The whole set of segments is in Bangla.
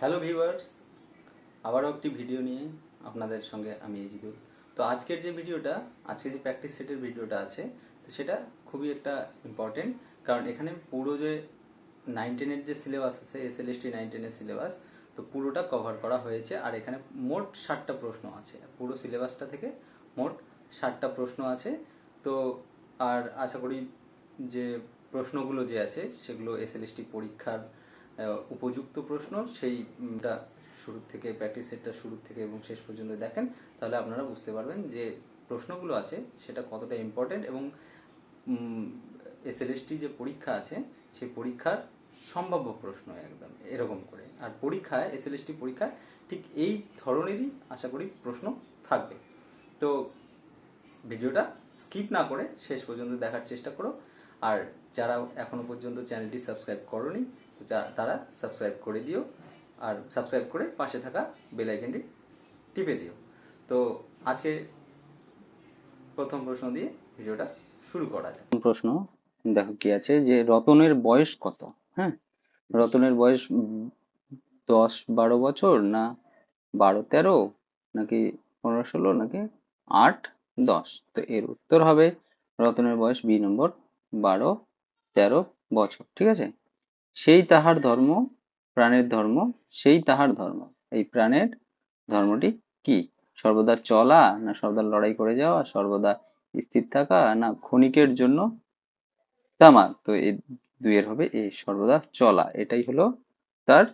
হ্যালো ভিউয়ার্স আবারও একটি ভিডিও নিয়ে আপনাদের সঙ্গে আমি এজিদুল। তো আজকের যে ভিডিওটা আজকে যে প্র্যাকটিস সেটের ভিডিওটা আছে, তো সেটা খুবই একটা ইম্পর্টেন্ট কারণ এখানে পুরো যে নাইন টেনের যে সিলেবাস আছে S L S T nine টেনের সিলেবাস তো পুরোটা কভার করা হয়েছে, আর এখানে মোট ষাটটা প্রশ্ন আছে। পুরো সিলেবাসটা থেকে মোট ষাটটা প্রশ্ন আছে। তো আর আশা করি যে প্রশ্নগুলো যে আছে, সেগুলো এস এল এস পরীক্ষার উপযুক্ত প্রশ্ন, সেইটা শুরু থেকে প্র্যাকটিস সেটটা শুরু থেকে এবং শেষ পর্যন্ত দেখেন, তাহলে আপনারা বুঝতে পারবেন যে প্রশ্নগুলো আছে, সেটা কতটা ইম্পর্টেন্ট এবং এসএলএসটি যে পরীক্ষা আছে, সেই পরীক্ষার সম্ভাব্য প্রশ্ন একদম, এরকম করে। আর পরীক্ষায় এসএলএসটি পরীক্ষায় ঠিক এই ধরনেরই আশা করি প্রশ্ন থাকবে। তো ভিডিওটা স্কিপ না করে শেষ পর্যন্ত দেখার চেষ্টা করো। আর যারা এখনও পর্যন্ত চ্যানেলটি সাবস্ক্রাইব করনি তো তারা সাবস্ক্রাইব করে দিও আর সাবস্ক্রাইব করে পাশে থাকা বেল আইকনটি টিপে দিও। তো আজকে প্রথম প্রশ্ন দিয়ে ভিডিওটা শুরু করা যাক। প্রশ্ন, দেখো কি আছে যে রতনের বয়স কত? হ্যাঁ? রতনের বয়স দশ বারো বছর না বারো তেরো নাকি পনেরো ষোলো নাকি আট দশ? তো এর উত্তর হবে রতনের বয়স বি নম্বর বারো তেরো বছর, ঠিক আছে? সেই তাহার ধর্ম, প্রাণের ধর্ম, সেই তাহার ধর্ম। এই প্রাণের ধর্মটি কি? সর্বদা চলা না সর্বদা লড়াই করে যাওয়া, সর্বদা স্থির থাকা না ক্ষণিকের জন্য তামা? তো এই দুইয়ের হবে এই সর্বদা চলা। এটাই হলো তার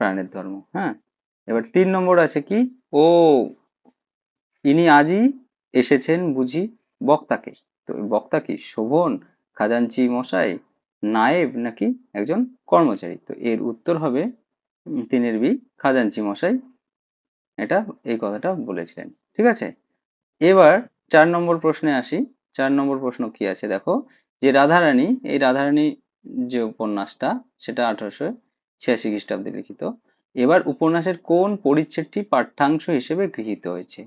প্রাণের ধর্ম হ্যাঁ? এবার তিন নম্বর আছে কি? ও, ইনি আজই এসেছেন বুঝি বক্তাকে। তো বক্তা কি? শোভন, খাজাঞ্চি মশাই নায়েব নাকি একজন কর্মচারী? তো এর উত্তর হবে তিনের বি খাজাঞ্চি মশাই। এটা এই কথাটা বলেছিলেন। ঠিক আছে? এবার চার নম্বর প্রশ্নে আসি। চার নম্বর প্রশ্ন কি আছে? দেখো, যে রাধারানী, এই রাধারানী যে উপন্যাসটা, সেটা আঠারোশো ছিয়াশি খ্রিস্টাব্দে লিখিত। এবার উপন্যাসের কোন পরিচ্ছেদটি পাঠ্যাংশ হিসেবে গৃহীত হয়েছে?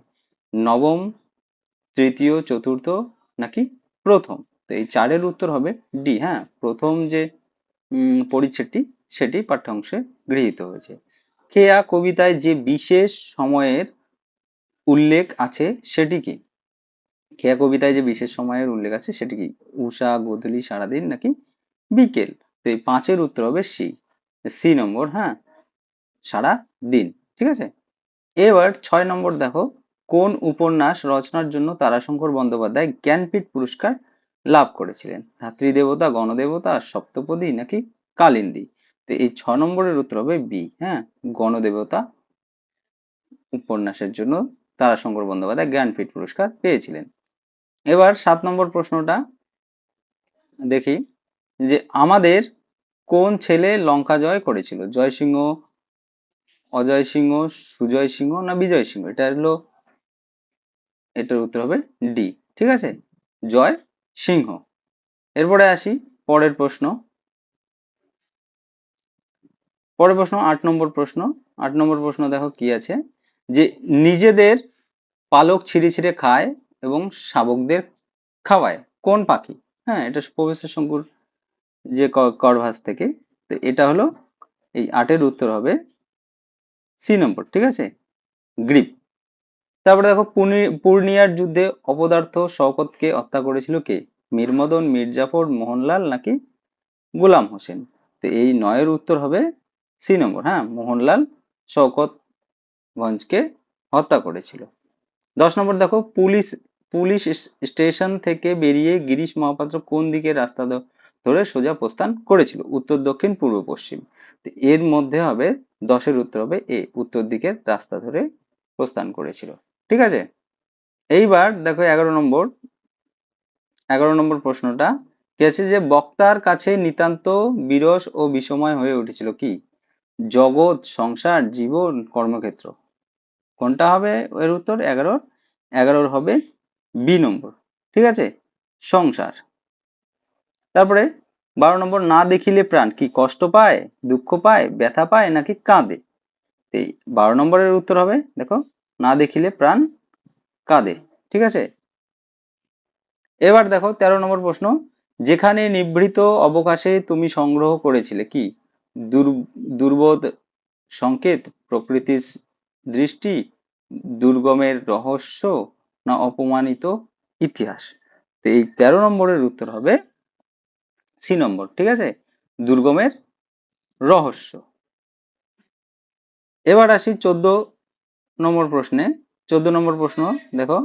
নবম, তৃতীয়, চতুর্থ নাকি প্রথম? তো এই চারের উত্তর হবে ডি হ্যাঁ? প্রথম যে পরিচ্ছেদটি, সেটি পাঠ্যাংশে গৃহীত হয়েছে। কেয়া কবিতায় যে বিশেষ সময়ের উল্লেখ আছে, সেটি কি? কেয়া কবিতায় যে বিশেষ সময়ের উল্লেখ আছে, সেটি কি? উষা, গোধূলি, সারাদিন, নাকি বিকেল? তো এই পাঁচের উত্তর হবে সি। সি নম্বর হ্যাঁ? সারা দিন, ঠিক আছে? এবার ছয় নম্বর দেখো, কোন উপন্যাস রচনার জন্য তারাশঙ্কর বন্দ্যোপাধ্যায় জ্ঞানপীঠ পুরস্কার লাভ করেছিলেন। ধাত্রীদেবতা, গণদেবতা সপ্তপদী নাকি কালিন্দী। তো এই ছ নম্বরের উত্তর হবে বি হ্যাঁ? গণদেবতা উপন্যাসের জন্য তারাশঙ্কর বন্দ্যোপাধ্যায় জ্ঞানপীঠ পুরস্কার পেয়েছিলেন। এবার সাত নম্বর প্রশ্নটা দেখি যে আমাদের কোন ছেলে লঙ্কা জয় করেছিল? জয়সিংহ অজয় সিংহ সুজয় সিংহ না বিজয় সিংহ এটা হলো, এটার উত্তর হবে ডি। ঠিক আছে? জয় সিংহ। এরপরে আসি পরের প্রশ্ন। পরের প্রশ্ন, আট নম্বর প্রশ্ন। আট নম্বর প্রশ্ন দেখো কি আছে? যে নিজেদের পালক ছিঁড়ে ছিঁড়ে খায় এবং শাবকদের খাওয়ায়। কোন পাখি? হ্যাঁ এটা প্রফেসর শঙ্কুর যে করভাস থেকে। তো এটা হলো এই আটের উত্তর হবে সি নম্বর, ঠিক আছে? গ্রিপ তারপরে দেখো পূর্ণি- পূর্ণিয়ার যুদ্ধে অপদার্থ শওকতকে হত্যা করেছিল কে? মীর মদন মীর জাফর মোহনলাল নাকি গোলাম হোসেন? তো এই নয়ের উত্তর হবে সি নম্বর। হ্যাঁ মোহনলাল শওকত গঞ্জকে হত্যা করেছিল। দশ নম্বর দেখো, পুলিশ পুলিশ স্টেশন থেকে বেরিয়ে গিরিশ মহাপাত্র কোন দিকে রাস্তা ধরে সোজা প্রস্থান করেছিল? উত্তর, দক্ষিণ, পূর্ব, পশ্চিম। এর মধ্যে হবে, দশের উত্তর হবে এ। উত্তর দিকের রাস্তা ধরে প্রস্থান করেছিল। ঠিক আছে? এইবার দেখো এগারো নম্বর। এগারো নম্বর প্রশ্নটা কি আছে যে, বক্তার কাছে নিতান্ত বিরস ও বিষময় হয়ে উঠেছিল কি? জগৎ, সংসার, জীবন, কর্মক্ষেত্র। কোনটা হবে এর উত্তর? এগারোর। এগারোর হবে বি নম্বর। ঠিক আছে? সংসার। তারপরে বারো নম্বর, না দেখিলে প্রাণ কি কষ্ট পায়, দুঃখ পায়, ব্যথা পায় নাকি কাঁদে? এই বারো নম্বরের উত্তর হবে, দেখো। না দেখিলে প্রাণ কাঁদে, ঠিক আছে? এবার দেখো তেরো নম্বর প্রশ্ন, যেখানে নিভৃত অবকাশে তুমি সংগ্রহ করেছিলে, কি? দুর, দুর্বোধ সংকেত, প্রকৃতির দৃষ্টি, দুর্গমের রহস্য না অপমানিত ইতিহাস? তো এই তেরো নম্বরের উত্তর হবে সি নম্বর, ঠিক আছে? দুর্গমের রহস্য। এবার আসি চোদ্দ নম্বর প্রশ্নে, চোদ্দ নম্বর প্রশ্ন, দেখো,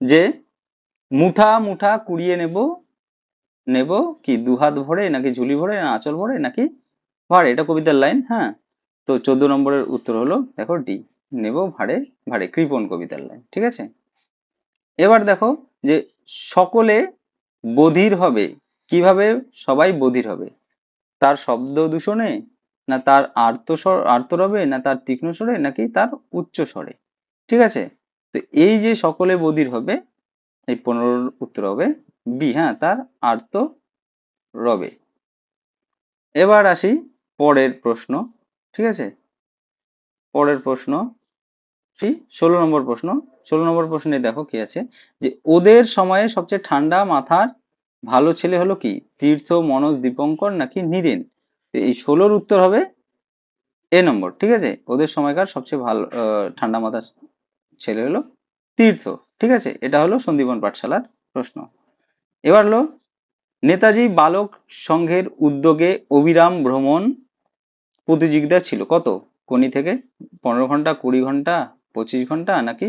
যে মুঠা মুঠা কুড়িয়ে নেব নেব কি দুহাত ভরে নাকি ঝুলি ভরে না আঁচল ভরে নাকি ভাড়ে? এটা কবিতার লাইন হ্যাঁ? তো চোদ্দ নম্বরের উত্তর হলো, দেখো ডি নেব ভাড়ে ভাড়ে কৃপণ কবিতার লাইন, ঠিক আছে? এবার দেখো, যে সকলে বধির হবে, কীভাবে সবাই বধির হবে? তার শব্দ দূষণে না তার আর্তস্বর আর্তরবে, না তার তীক্ষ্ণ স্বরে, নাকি তার উচ্চ স্বরে। ঠিক আছে? তো এই যে সকলে বধির হবে, এই পনেরোর উত্তর হবে বি হ্যাঁ তার আর্ত রবে এবার আসি পরের প্রশ্ন, ঠিক আছে? পরের প্রশ্ন ষোলো নম্বর প্রশ্ন। ষোলো নম্বর প্রশ্নে দেখো কি আছে? যে ওদের সময়ে সবচেয়ে ঠান্ডা মাথার ভালো ছেলে হলো কি? তীর্থ মনোজ দীপঙ্কর নাকি নীরেন? এই ষোলোর উত্তর হবে এ নম্বর, ঠিক আছে? ওদের সময়কার সবচেয়ে ভালো ঠান্ডা মাথার ছেলে হলো তীর্থ, ঠিক আছে? এটা হলো সন্দীপন পাঠশালার প্রশ্ন। এবার হলো, নেতাজি বালক সংঘের উদ্যোগে অবিরাম ভ্রমণ প্রতিযোগিতা ছিল। কত? কোনি থেকে পনেরো ঘণ্টা, কুড়ি ঘণ্টা, পঁচিশ ঘণ্টা নাকি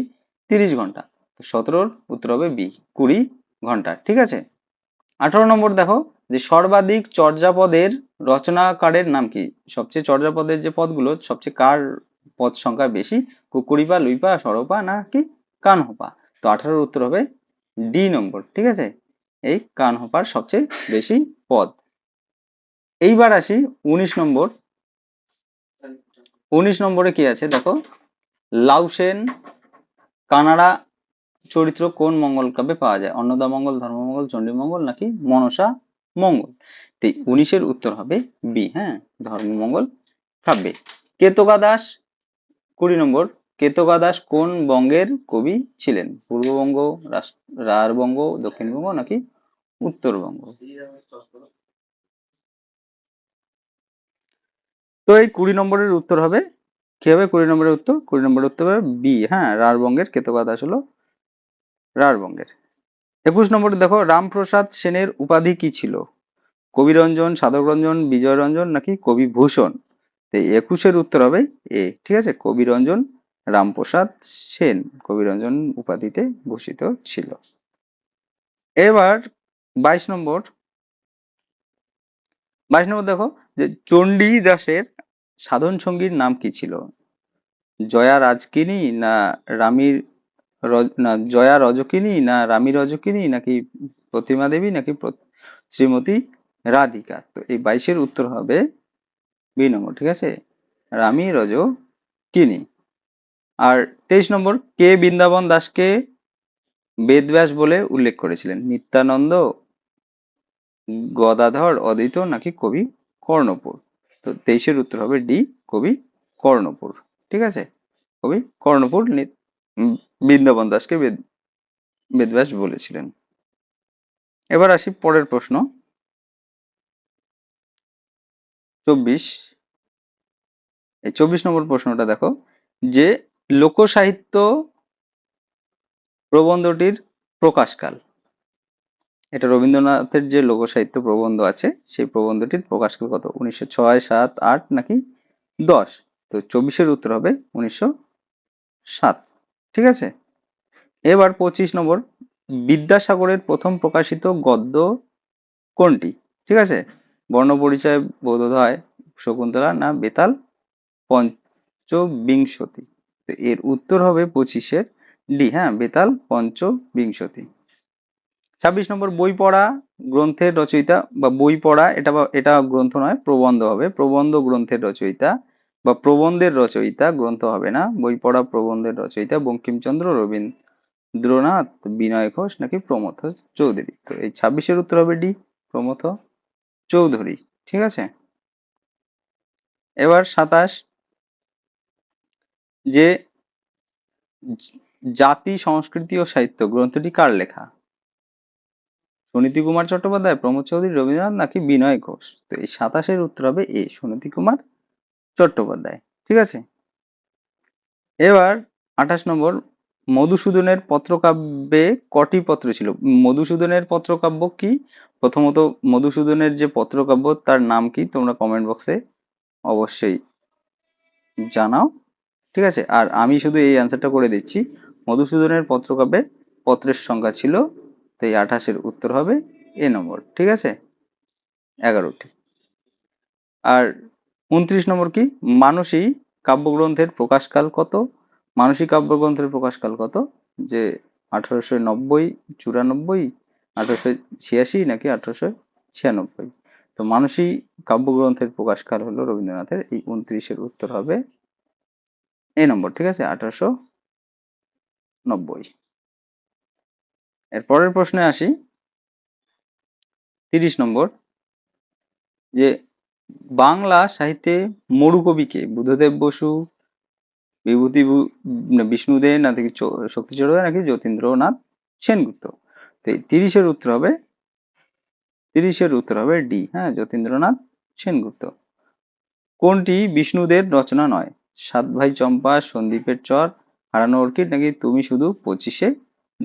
তিরিশ ঘণ্টা? সতেরোর উত্তর হবে বি, কুড়ি ঘণ্টা, ঠিক আছে? আঠারো নম্বর দেখো যে সর্বাধিক চর্যাপদের রচনাকারের নাম কি? সবচেয়ে চর্যাপদের যে পদগুলো, সবচেয়ে কার পদ সংখ্যা বেশি? কুকুরিপা, লুইপা, সরপা নাকি কানহপা? তো আঠারোর উত্তর হবে ডি নম্বর, ঠিক আছে? এই কানহপার সবচেয়ে বেশি পদ। এইবার আসি উনিশ নম্বর। উনিশ নম্বরে কি আছে? দেখো, লাউসেন কানাডা চরিত্র কোন মঙ্গল কাব্যে পাওয়া যায়? অন্নদা মঙ্গল ধর্মমঙ্গল, চণ্ডীমঙ্গল নাকি মনসা মঙ্গল। তো উনিশের উত্তর হবে বি হ্যাঁ? ধর্মমঙ্গল কাব্যে কেতকা দাস কুড়ি নম্বর কেতকা দাস কোন বঙ্গের কবি ছিলেন? পূর্ববঙ্গ রাঢ়বঙ্গ দক্ষিণবঙ্গ নাকি উত্তরবঙ্গ তো এই কুড়ি নম্বরের উত্তর হবে কি হবে কুড়ি নম্বরের উত্তর? কুড়ি নম্বরের উত্তর হবে বি হ্যাঁ? রাঢ়বঙ্গের কেতকা দাস হলো রাঢ়বঙ্গের একুশ নম্বরে, দেখো, রামপ্রসাদ সেনের উপাধি কি ছিল? কবিরঞ্জন, সাধকরঞ্জন বিজয় রঞ্জন নাকি কবিভূষণ? তো একুশের উত্তর হবে এ, ঠিক আছে? কবিরঞ্জন, রামপ্রসাদ সেন কবিরঞ্জন উপাধিতে ভূষিত ছিল। এবার বাইশ নম্বর বাইশ নম্বর দেখো যে চণ্ডীদাসের সাধন সঙ্গীর নাম কি ছিল? জয়া রাজকিনী না রামীর না, জয়া রজকিনী না রামী রজকিনী নাকি প্রতিমা দেবী নাকি শ্রীমতী রাধিকা? তো এই বাইশের উত্তর হবে বি নম্বর, ঠিক আছে? রামী রজকিনী। আর তেইশ নম্বর, কে বৃন্দাবন দাসকে বেদব্যাস বলে উল্লেখ করেছিলেন? নিত্যানন্দ, গদাধর, অদিত নাকি কবি কর্ণপুর? তো তেইশের উত্তর হবে ডি, কবি কর্ণপুর, ঠিক আছে? কবি কর্ণপুর বৃন্দাবন দাসকে বেদ, বেদব্যাস বলেছিলেন। এবার আসি পরের প্রশ্ন। চব্বিশ। এই চব্বিশ নম্বর প্রশ্নটা দেখো। যে লোকসাহিত্য প্রবন্ধটির প্রকাশকাল। এটা রবীন্দ্রনাথের যে লোকসাহিত্য প্রবন্ধ আছে, সেই প্রবন্ধটির প্রকাশকাল কত? উনিশশো ছয়, সাত, আট নাকি দশ? তো চব্বিশের উত্তর হবে উনিশশো সাত। ঠিক আছে? এবার পঁচিশ নম্বর, বিদ্যাসাগরের প্রথম প্রকাশিত গদ্য কোনটি? ঠিক আছে? বর্ণপরিচয় বোধোদয় শকুন্তলা না বেতাল? পঞ্চবিংশতি। এর উত্তর হবে পঁচিশের ডি হ্যাঁ বেতাল, পঞ্চবিংশতি। ছাব্বিশ নম্বর, বই পড়া গ্রন্থের রচয়িতা বা বই পড়া, এটা এটা গ্রন্থ নয়, প্রবন্ধ হবে। প্রবন্ধ গ্রন্থের রচয়িতা বা প্রবন্ধের রচয়িতা গ্রন্থ হবে না। বই পড়া প্রবন্ধের রচয়িতা বঙ্কিমচন্দ্র রবীন্দ্রনাথ, বিনয় ঘোষ নাকি প্রমথ চৌধুরী। তো এই ছাব্বিশের উত্তর হবে ডি, প্রমথ চৌধুরী। ঠিক আছে? এবার সাতাশ। যে জাতি, সংস্কৃতি ও সাহিত্য গ্রন্থটি কার লেখা? সুনীতি কুমার চট্টোপাধ্যায় প্রমোদ চৌধুরী, রবীন্দ্রনাথ নাকি বিনয় ঘোষ? তো এই সাতাশের উত্তর হবে এ, সুনীতি কুমার চট্টোপাধ্যায়, ঠিক আছে? এবার আঠাশ নম্বর, মধুসূদনের পত্রকাব্যে কটি পত্র ছিল? মধুসূদনের পত্রকাব্য কি? প্রথমত মধুসূদনের যে পত্রকাব্য, তার নাম কি? তোমরা কমেন্ট বক্সে অবশ্যই জানাও, ঠিক আছে? আর আমি শুধু এই অ্যান্সারটা করে দিচ্ছি। মধুসূদনের পত্রকাব্যে পত্রের সংখ্যা ছিল তো এই আঠাশের উত্তর হবে এ নম্বর, ঠিক আছে? এগারোটি। আর উনত্রিশ নম্বর কি? মানসী কাব্যগ্রন্থের প্রকাশকাল কত? মানসী কাব্যগ্রন্থের প্রকাশকাল কত? যে আঠারোশো নব্বই, চুরানব্বই, আঠারোশো ছিয়াশি নাকি আঠারোশো ছিয়ানব্বই? তো মানসী কাব্যগ্রন্থের প্রকাশকাল হলো রবীন্দ্রনাথের, এই উনত্রিশের উত্তর হবে এই নম্বর, ঠিক আছে? আঠারোশো নব্বই। এর পরের প্রশ্নে আসি। তিরিশ নম্বর, যে বাংলা সাহিত্যে মরুকবিকে বুদ্ধদেব বসু বিভূতি বু- না, বিষ্ণুদে নাকি চ- শক্তিচন্দ্র নাকি যতীন্দ্রনাথ সেনগুপ্ত। তো এই তিরিশের উত্তর হবে তিরিশের উত্তর হবে ডি হ্যাঁ যতীন্দ্রনাথ সেনগুপ্ত। কোনটি বিষ্ণুদের রচনা নয়? সাত ভাই চম্পা সন্দীপের চর হারানো অর্কিড নাকি তুমি শুধু পঁচিশে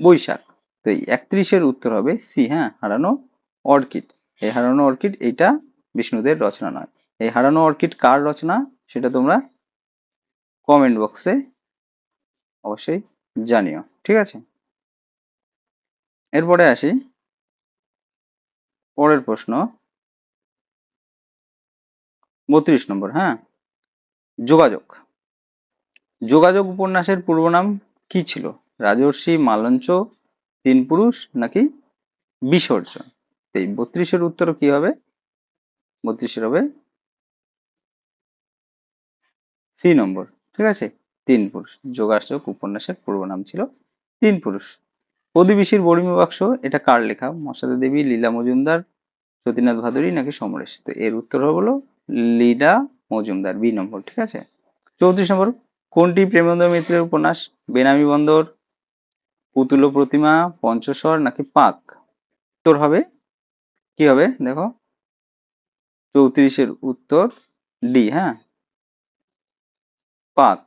বৈশাখ? তো এই একত্রিশের উত্তর হবে সি হ্যাঁ হারানো অর্কিড। এই হারানো অর্কিড এইটা বিষ্ণুদের রচনা নয়। এই হারানো অর্কিড কার রচনা? সেটা তোমরা কমেন্ট বক্সে অবশ্যই জানিও, ঠিক আছে? এরপরে আসি, পরের প্রশ্ন। বত্রিশ নম্বর হ্যাঁ? যোগাযোগ। যোগাযোগ উপন্যাসের পূর্ব নাম কি ছিল? রাজর্ষি, মালঞ্চ, তিন পুরুষ নাকি বিসর্জন? এই বত্রিশের উত্তর কি হবে? বত্রিশের হবে সি নম্বর, ঠিক আছে? তিন পুরুষ যোগাযোগ উপন্যাসের পূর্ব নাম ছিল তিন পুরুষ। প্রদীবিশির বরিমি বাক্স, এটা কার লেখা? মশাদা দেবী, লীলা মজুমদার, সতীনাথ ভাদুরী নাকি সমরেশ? তো এর উত্তর হলো লীলা মজুমদার, বি নম্বর, ঠিক আছে? চৌত্রিশ নম্বর, কোনটি প্রেমেন্দ্র মিত্রের উপন্যাস? বেনামি বন্দর, পুতুল প্রতিমা, পঞ্চস্বর নাকি পাক? উত্তর হবে, কি হবে? দেখো চৌত্রিশের উত্তর ডি হ্যাঁ? পাক।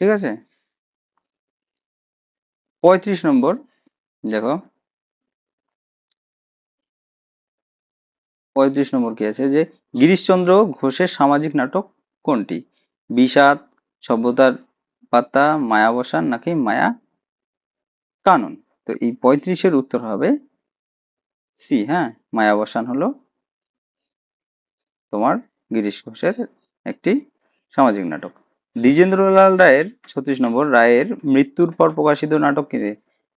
ঠিক আছে? পঁয়ত্রিশ নম্বর, দেখো। পঁয়ত্রিশ নম্বর কি আছে? যে গিরিশচন্দ্র ঘোষের সামাজিক নাটক কোনটি? বিষাদ, সভ্যতার পাতা মায়াবসান নাকি মায়া কানন? তো এই পঁয়ত্রিশের উত্তর হবে সি হ্যাঁ? মায়াবসান হলো তোমার গিরিশ ঘোষের একটি সামাজিক নাটক। দ্বিজেন্দ্রলাল রায়ের ছত্রিশ নম্বর রায়ের মৃত্যুর পর প্রকাশিত নাটক কি?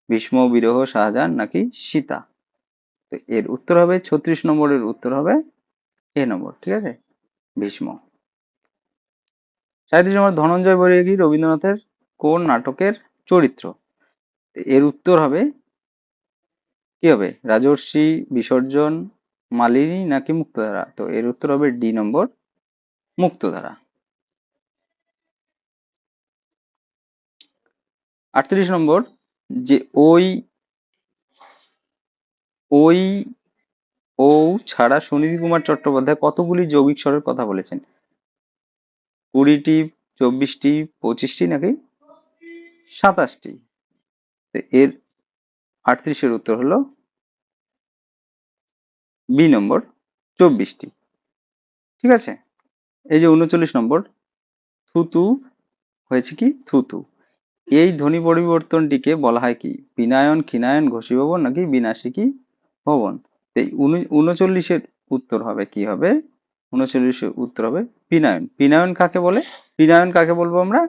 ভীষ্ম, বিরহ, শাহজাহান নাকি সীতা? তো এর উত্তর হবে, ছত্রিশ নম্বরের উত্তর হবে এ নম্বর, ঠিক আছে? ভীষ্ম। সাঁত্রিশ নম্বর, ধনঞ্জয় বৈরাগী রবীন্দ্রনাথের কোন নাটকের চরিত্র? এর উত্তর হবে কি হবে? রাজর্ষি, বিসর্জন, মালিনী নাকি মুক্তধারা? তো এর উত্তর হবে ডি নম্বর মুক্তধারা। আটত্রিশ নম্বর, যে ওই ওই, ও ছাড়া সুনীতি কুমার চট্টোপাধ্যায় কতগুলি যৌগিক স্বরের কথা বলেছেন? কুড়িটি, চব্বিশটি, পঁচিশটি নাকি সাতাশটি? এর আটত্রিশের উত্তর হলো বি নম্বর চব্বিশটি। ঠিক আছে? এই যে উনচল্লিশ নম্বর, থুতু হয়েছে কি? থুতু। এই ধ্বনি পরিবর্তনটিকে বলা হয় কি? বিনায়ন, ক্ষীণায়ন, ঘষীভবন নাকি বিনাশিকী ভবন? এই উন- উনচল্লিশের উত্তর হবে কি হবে? উনচল্লিশের উত্তর হবে বিনায়ন। বিনায়ন কাকে বলে? বিনায়ন কাকে বলব আমরা?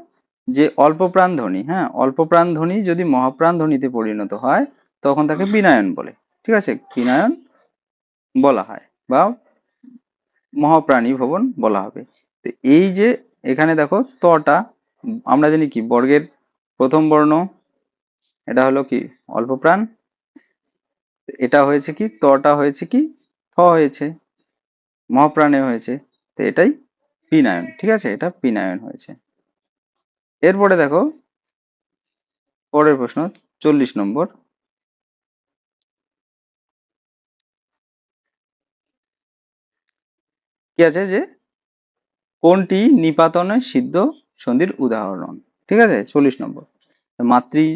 যে অল্প প্রাণ ধ্বনি হ্যাঁ? অল্প প্রাণ ধ্বনি যদি মহাপ্রাণ ধ্বনিতে পরিণত হয় তখন তাকে বিনায়ন বলে। ঠিক আছে? বিনায়ন বলা হয় বা মহাপ্রাণী ভবন বলা হবে। তো এই যে এখানে দেখো তটা, আমরা জানি কি বর্গের প্রথম বর্ণ, এটা হলো কি অল্প প্রাণ এটা হয়েছে কি, তটা হয়েছে কি, থ হয়েছে, মহাপ্রাণে হয়েছে, তো এটাই পিনায়ন ঠিক আছে? এটা পিনায়ন হয়েছে। এরপরে দেখো, পরের প্রশ্ন, চল্লিশ নম্বর। কি আছে যে কোনটি নিপাতনে সিদ্ধ সন্ধির উদাহরণ? ঠিক আছে? চল্লিশ নম্বর। মাতৃ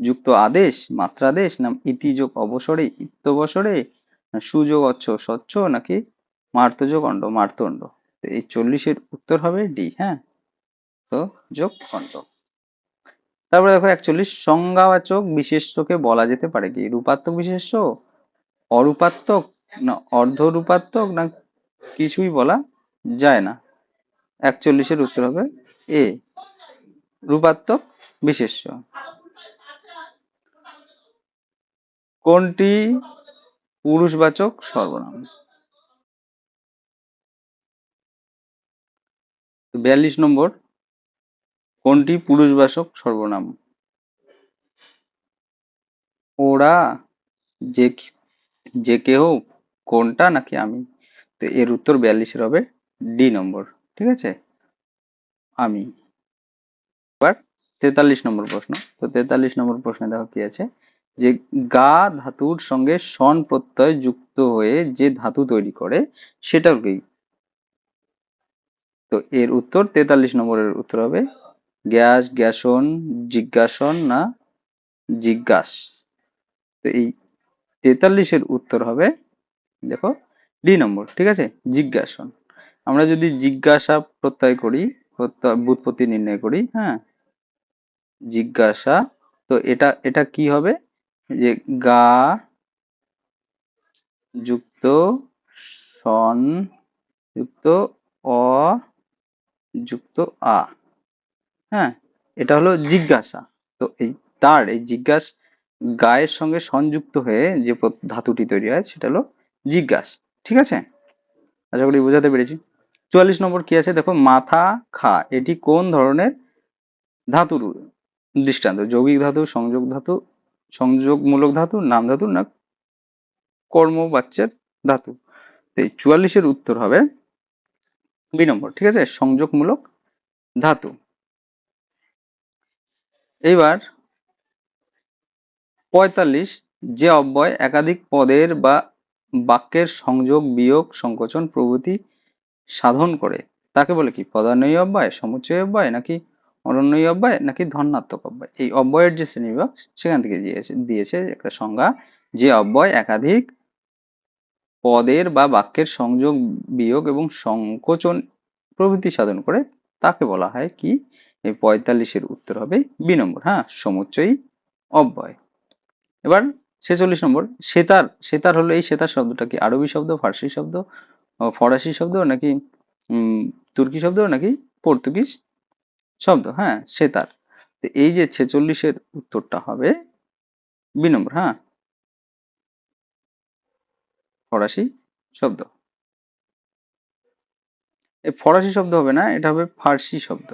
যুক্ত আদেশ, মাত্রাদেশ না ইতিযোগ অবসরে, ইত্যবসরে সুযোগ অচ্ছ, স্বচ্ছ নাকি মার্তযোগ অণ্ড মার্তণ্ড? এই চল্লিশের উত্তর হবে ডি হ্যাঁ? তো যোগ অণ্ড তারপরে দেখো একচল্লিশ, সংজ্ঞাবাচক বিশেষ্যকে বলা যেতে পারে কি? রূপাত্মক বিশেষ্য, অরূপাত্মক, না অর্ধরূপাত্মক, না কিছুই বলা যায় না। একচল্লিশের উত্তর হবে এ রূপাত্মক বিশেষ্য। কোনটি পুরুষবাচক সর্বনাম? বিয়াল্লিশ নম্বর, কোনটি পুরুষবাচক সর্বনাম? ওরা যে যে কেউ কোনটা নাকি আমি? তো এর উত্তর বিয়াল্লিশের হবে ডি নম্বর, ঠিক আছে? আমি। এবার তেতাল্লিশ নম্বর প্রশ্ন। তো তেতাল্লিশ নম্বর প্রশ্নে দেখো কি আছে? যে গা ধাতুর সঙ্গে সন প্রত্যয় যুক্ত হয়ে যে ধাতু তৈরি করে, সেটার কি? তো এর উত্তর তেতাল্লিশ নম্বরের উত্তর হবে গ্যাস, গ্যাসন, জিজ্ঞাসন না জিজ্ঞাস। তো এই তেতাল্লিশের উত্তর হবে, দেখো ডি নম্বর, ঠিক আছে? জিজ্ঞাসন আমরা যদি জিজ্ঞাসা প্রত্যয় করি বুৎপত্তি নির্ণয় করি হ্যাঁ? জিজ্ঞাসা, তো এটা এটা কি হবে? যে গা যুক্ত সন যুক্ত অ যুক্ত আ হ্যাঁ? এটা হলো জিজ্ঞাসা। তো এই তার, এই জিজ্ঞাস, গায়ের সঙ্গে সংযুক্ত হয়ে যে ধাতুটি তৈরি হয়, সেটা হলো জিজ্ঞাস। ঠিক আছে? আশা করি বোঝাতে পেরেছি। চুয়াল্লিশ নম্বর কি আছে? দেখো, মাথা, খা, এটি কোন ধরনের ধাতুর দৃষ্টান্ত? যৌগিক ধাতু, সংযোগ ধাতু, সংযোগমূলক ধাতু, নাম ধাতু, না কর্মবাচ্যের ধাতু? তো এই চুয়াল্লিশের উত্তর হবে বি নম্বর, ঠিক আছে? সংযোগমূলক ধাতু। এইবার পঁয়তাল্লিশ, যে অব্যয় একাধিক পদের বা বাক্যের সংযোগ, বিয়োগ, সংকোচন, প্রভৃতি সাধন করে। তাকে বলে কি? পদান্বয়ী অব্যয়, সমুচ্চয় অব্যয়, নাকি অনন্যয়ী অব্যয়, নাকি ধন্যাত্মক অব্যয়? এই অব্যয়ের যে শ্রেণীবিভাগ, সেখান থেকে দিয়েছে দিয়েছে একটা সংজ্ঞা। যে অব্যয় একাধিক পদের বা বাক্যের সংযোগ, বিয়োগ এবং সংকোচন প্রভৃতি সাধন করে, তাকে বলা হয় কি? এই পঁয়তাল্লিশের উত্তর হবে বি নম্বর। হ্যাঁ সমুচ্চয়ী অব্যয়। এবার ছেচল্লিশ নম্বর, সেতার সেতার হলো এই সেতার শব্দটা কি? আরবি শব্দ, ফার্সি শব্দ ফরাসি শব্দ নাকি তুর্কি শব্দ নাকি পর্তুগিজ শব্দ? হ্যাঁ সেতার। তো এই যে ছেচল্লিশের উত্তরটা হবে বি নম্বর হ্যাঁ? ফরাসি শব্দ। এই ফরাসি শব্দ হবে না, এটা হবে ফার্সি শব্দ।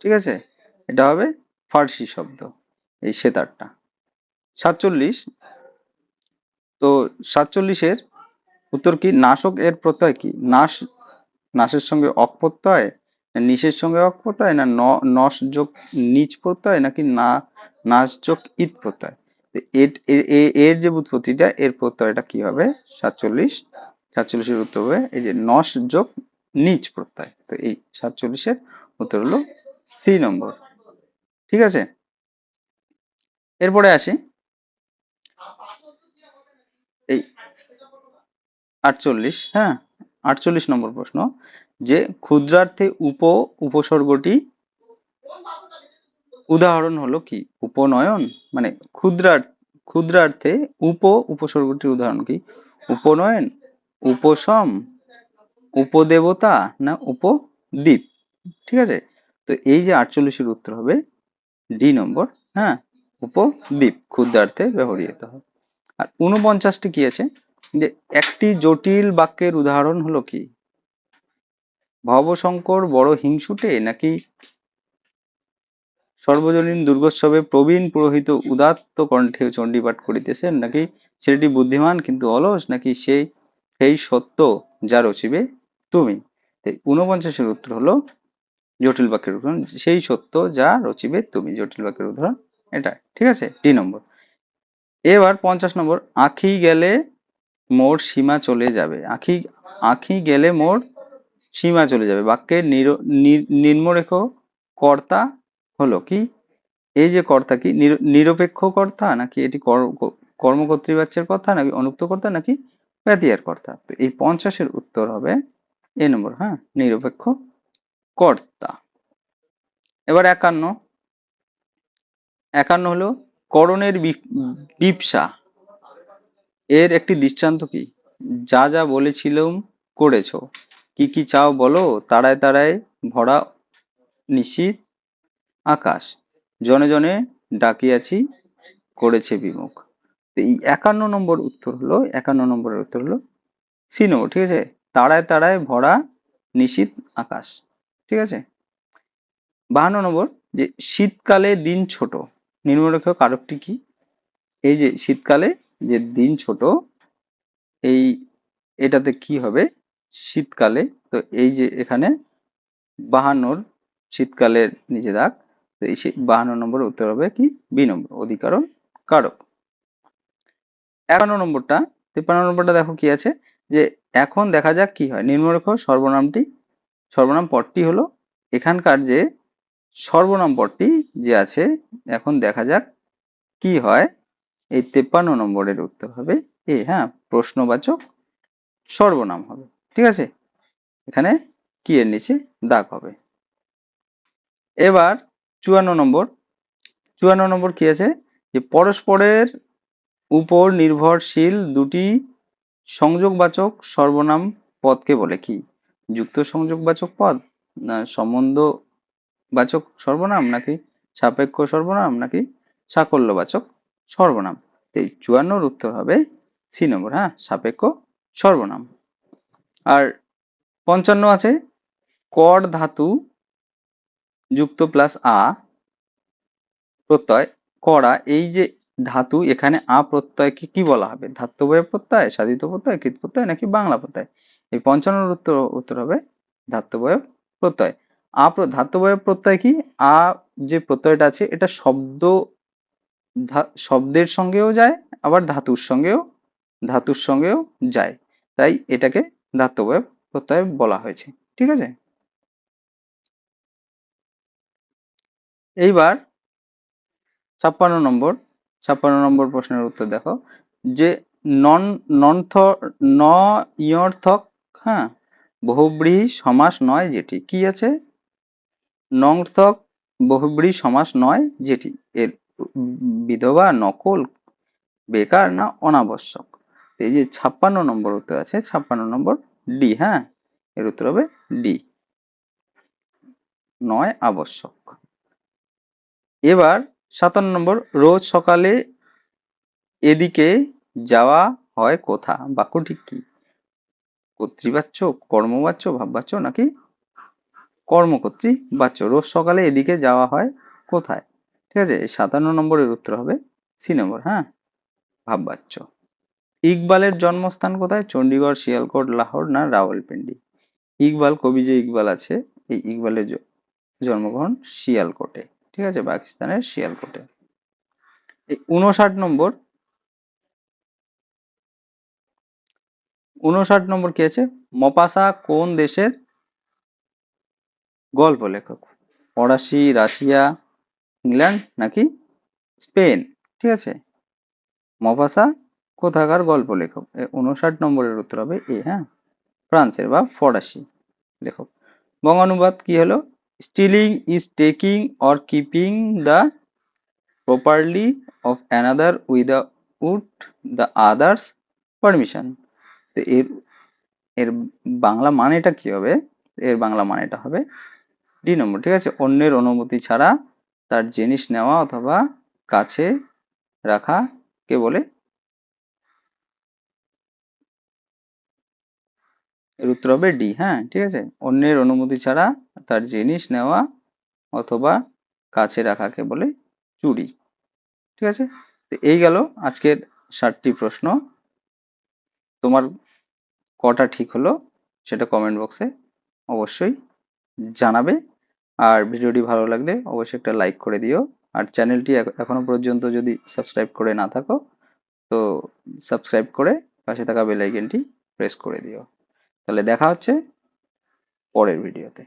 ঠিক আছে? এটা হবে ফার্সি শব্দ। এই সেতারটা সাতচল্লিশ। তো সাতচল্লিশের উত্তর কি? নাশক এর প্রত্যয় কি? নাশ, নাশের সঙ্গে অক প্রত্যয়? নিশের সঙ্গে অক প্রত্যয়? না নস যোগ নিচ প্রত্যয়? নাকি না, নাশ যোগ ইত প্রত্যয়? এর যে উৎপত্তিটা, এর প্রত্যয়টা কি হবে? সাতচল্লিশ। সাতচল্লিশের উত্তর হবে, এই যে নস যোগ নিচ প্রত্যয়। তো এই সাতচল্লিশের উত্তর হলো সি নম্বর। ঠিক আছে? এরপরে আসি। এই আটচল্লিশ হ্যাঁ আটচল্লিশ নম্বর প্রশ্ন। যে ক্ষুদ্রার্থে উপ উপসর্গটি উদাহরণ হলো কি? উপনয়ন মানে ক্ষুদ্রার, ক্ষুদ্রার্থে উপ উপসর্গটির উদাহরণ কি? উপনয়ন, উপশম, উপদেবতা না উপদ্বীপ? ঠিক আছে? তো এই যে আটচল্লিশের উত্তর হবে ডি নম্বর হ্যাঁ? উপদ্বীপ ক্ষুদ্রার্থে ব্যবহৃত হয়। আর উনপঞ্চাশটি কি আছে? যে একটি জটিল বাক্যের উদাহরণ হলো কি? ভবশঙ্কর বড় হিংসুটে নাকি সর্বজনীন দুর্গোৎসবে প্রবীণ পুরোহিত উদাত্ত কণ্ঠে চণ্ডীপাঠ করিতেছেন? নাকি ছেলেটি বুদ্ধিমান কিন্তু অলস? নাকি সেই সেই সত্য যা রচিবে তুমি? এই ঊনপঞ্চাশের উত্তর হলো জটিল বাক্যের উদাহরণ। সেই সত্য যা রচিবে তুমি। জটিল বাক্যের উদাহরণ। এটা, ঠিক আছে? ডি নম্বর। এবার পঞ্চাশ নম্বর, আঁখি গেলে মোর সীমা চলে যাবে। আঁখি আঁখি গেলে মোর সীমা চলে যাবে। বাক্যের নিম্নরেখ কর্তা হলো কি? এই যে কর্তা কি? নির- নিরপেক্ষ কর্তা নাকি এটি কর্মকর্তৃবাচ্যের কথা নাকি অনুক্ত কর্তা নাকি ব্যতিয়ার কর্তা? তো এই পঞ্চাশের উত্তর হবে এ নম্বর হ্যাঁ? নিরপেক্ষ কর্তা। এবার একান্ন। একান্ন হলো করণের বিপসা। এর একটি দৃষ্টান্ত কি? যা যা বলেছিলাম করেছ। কি কি চাও বলো? তারায় তারায় ভরা নিশীত আকাশ। জনে জনে ডাকিয়াছি, করেছে বিমুখ। তো এই একান্ন নম্বর উত্তর হলো, একান্ন নম্বরের উত্তর হলো সি নম্বর ঠিক আছে? তারায় তারায় ভরা নিশীত আকাশ। ঠিক আছে? বাহান্ন নম্বর, যে শীতকালে দিন ছোট। নিম্নরেখ কারকটি কি? এই যে শীতকালে যে দিন ছোট, এই এটাতে কি হবে? শীতকালে, তো এই যে এখানে বাহান্নর শীতকালের নিচে দাগ, তো এই বাহান্ন নম্বর উত্তর হবে কি? বি নম্বর, অধিকরণ কারক। একান্ন নম্বরটা, তিপ্পান্ন নম্বরটা দেখো কি আছে? যে এখন দেখা যাক কি হয়। নিম্নরেখ সর্বনামটি, সর্বনাম পদটি হলো এখানকার যে সর্বনাম পদটি যে আছে, এখন দেখা যাক কি হয়। এই তেপ্পান্ন নম্বরের উত্তর হবে এ হ্যাঁ প্রশ্নবাচক সর্বনাম হবে। ঠিক আছে? এখানে কি এর নিচে? দাগ হবে। এবার চুয়ান্ন নম্বর। চুয়ান্ন নম্বর কি আছে? যে পরস্পরের উপর নির্ভরশীল দুটি সংযোগবাচক সর্বনাম পদকে বলে কি? যুক্ত সংযোগবাচক পদ না সম্বন্ধবাচক সর্বনাম নাকি সাপেক্ষ সর্বনাম নাকি সাকল্যবাচক সর্বনাম? এই চুয়ান্নর উত্তর হবে সি নম্বর হ্যাঁ সাপেক্ষ সর্বনাম। আর পঞ্চান্ন আছে, কর ধাতু যুক্ত প্লাস আ প্রত্যয় করা, এই যে ধাতু, এখানে আ প্রত্যয়কে কি বলা হবে? ধাত্তবয় প্রত্যয়, সাধিত প্রত্যয়, কৃত প্রত্যয় নাকি বাংলা প্রত্যয়? এই পঞ্চান্নর উত্তর উত্তর হবে ধাত্তবয় প্রত্যয়। আ ধাত্তবয় প্রত্যয় কি? আ যে প্রত্যয়টা আছে, এটা শব্দ শব্দের সঙ্গেও যায়, আবার ধাতুর সঙ্গেও ধাতুর সঙ্গেও যায়। তাই এটাকে ধাত্তবয় প্রত্যয় বলা হয়েছে। ঠিক আছে? এইবার ছাপ্পান্ন নম্বর ছাপ্পান্ন নম্বর প্রশ্নের উত্তর দেখো। যে নন ননথ ন ইয়র্থক হ্যাঁ বহুব্রীহি সমাস নয় যেটি। কি আছে? নংর্থক বহুব্রীহি সমাস নয়, যেটি এর বিধবা, নকল, বেকার না অনাবশ্যক। এই যে ছাপ্পান্ন নম্বর উত্তর আছে, ছাপ্পান্ন নম্বর ডি হ্যাঁ? এর উত্তর হবে ডি। নয় আবশ্যক। এবার সাতান্ন নম্বর, রোজ সকালে এদিকে যাওয়া হয় কোথা? বাক্যটি কি? কর্তৃবাচ্য, কর্মবাচ্য, ভাববাচ্য নাকি কর্মকর্তৃ বাচ্য রোজ সকালে এদিকে যাওয়া হয় কোথায়? ঠিক আছে সাতান্ন নম্বরের উত্তর হবে সি নম্বর হ্যাঁ? ভাববাচ্য। ইকবালের জন্মস্থান কোথায়? চণ্ডীগড় শিয়ালকোট, লাহোর না রাওয়ালপিন্ডি? ইকবাল, কবি যে ইকবাল আছে, এই ইকবালের জন্মগ্রহণ শিয়ালকোটে। ঠিক আছে, পাকিস্তানের শিয়ালকোটে। এই উনষাট নম্বর। উনষাট নম্বর কি আছে? মপাসা কোন দেশের গল্প লেখক। ফরাসি, রাশিয়া, ইংল্যান্ড নাকি স্পেন? ঠিক আছে। মপাসা কোথাকার গল্প লেখক? উনষাট নম্বরের উত্তর হবে এ হ্যাঁ? ফ্রান্সের বা ফরাসি লেখক। বঙ্গানুবাদ কি হলো? Stealing, is taking, or keeping the property of another without the others permission. তো এর এর বাংলা মানেটা কি হবে? এর বাংলা মানেটা হবে ডি নম্বর ঠিক আছে? অন্যের অনুমতি ছাড়া তার জিনিস নেওয়া অথবা কাছে রাখা কে বলে? এর উত্তর হবে ডি হ্যাঁ ঠিক আছে? অন্যের অনুমতি ছাড়া তার জিনিস নেওয়া অথবা কাছে রাখাকে বলে? চুরি, ঠিক আছে? তো এই গেল আজকের ষাটটি প্রশ্ন। তোমার কটা ঠিক হলো সেটা কমেন্ট বক্সে অবশ্যই জানাবে। আর ভিডিওটি ভালো লাগলে অবশ্যই একটা লাইক করে দিও। আর চ্যানেলটি এখনও পর্যন্ত যদি সাবস্ক্রাইব করে না থাকো, তো সাবস্ক্রাইব করে পাশে থাকা বেল আইকনটি প্রেস করে দিও। তাহলে দেখা হচ্ছে পরের ভিডিওতে